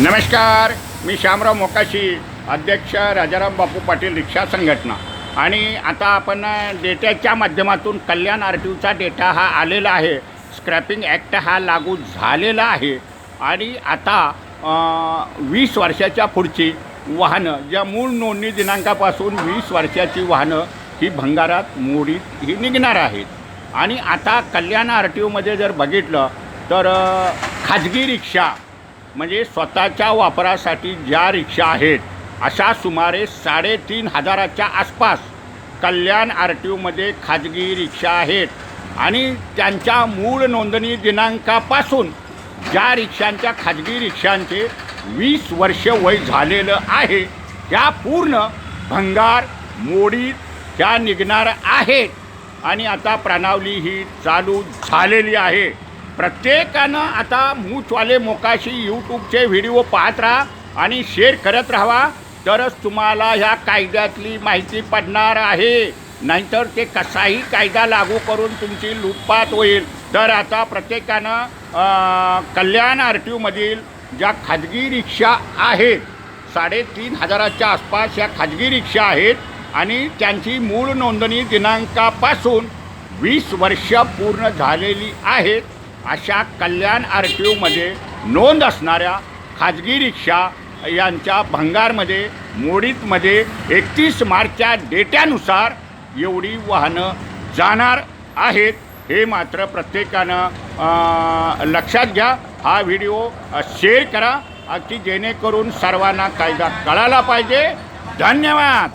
नमस्कार मी श्यामराव मोकाशी अध्यक्ष राजाराम बापू पाटील रिक्षा संघटना. आणि आता आपण डेटाच्या माध्यमातून कल्याण आर टी ओचा डेटा हा आलेला आहे. स्क्रॅपिंग ॲक्ट हा लागू झालेला आहे. आणि आता वीस वर्षाच्या पुढची वाहनं ज्या मूळ नोंदणी दिनांकापासून वीस वर्षाची वाहनं ही भंगारात मोडीत ही निघणार आहेत. आणि आता कल्याण आर टी ओमध्ये जर बघितलं तर खाजगी रिक्षा म्हणजे स्वतःच्या वापरासाठी ज्या रिक्षा आहेत अशा सुमारे साडेतीन हजाराच्या आसपास कल्याण आर टी ओमध्ये खाजगी रिक्षा आहेत. आणि त्यांच्या मूळ नोंदणी दिनांकापासून ज्या रिक्षांच्या खाजगी रिक्षांचे वीस वर्ष वय झालेलं आहे त्या पूर्ण भंगार मोडी त्या निघणार आहेत. आणि आता प्रणावली ही चालू झालेली आहे. प्रत्येकानं आता मूचवाले मोकाशी यूट्यूबचे व्हिडिओ पाहत राहा आणि शेअर करत राहावा. तरच तुम्हाला ह्या कायद्यातली माहिती पडणार आहे. नाहीतर ते कसाही कायदा लागू करून तुमची लुटपात होईल. तर आता प्रत्येकानं कल्याण आर टी ओमधील ज्या खाजगी रिक्षा आहेत साडेतीन हजाराच्या आसपास या खाजगी रिक्षा आहेत आणि त्यांची मूळ नोंदणी दिनांकापासून वीस वर्ष पूर्ण झालेली आहेत. अशा कल्याण आर टी ओमध्ये नोंद असणाऱ्या खाजगी रिक्षा यांच्या भंगारमध्ये मोडीतमध्ये एकतीस मार्चच्या डेट्यानुसार एवढी वाहनं जाणार आहेत हे मात्र प्रत्येकानं लक्षात घ्या. हा व्हिडिओ शेअर करा की जेणेकरून सर्वांना कायदा कळायला पाहिजे. धन्यवाद!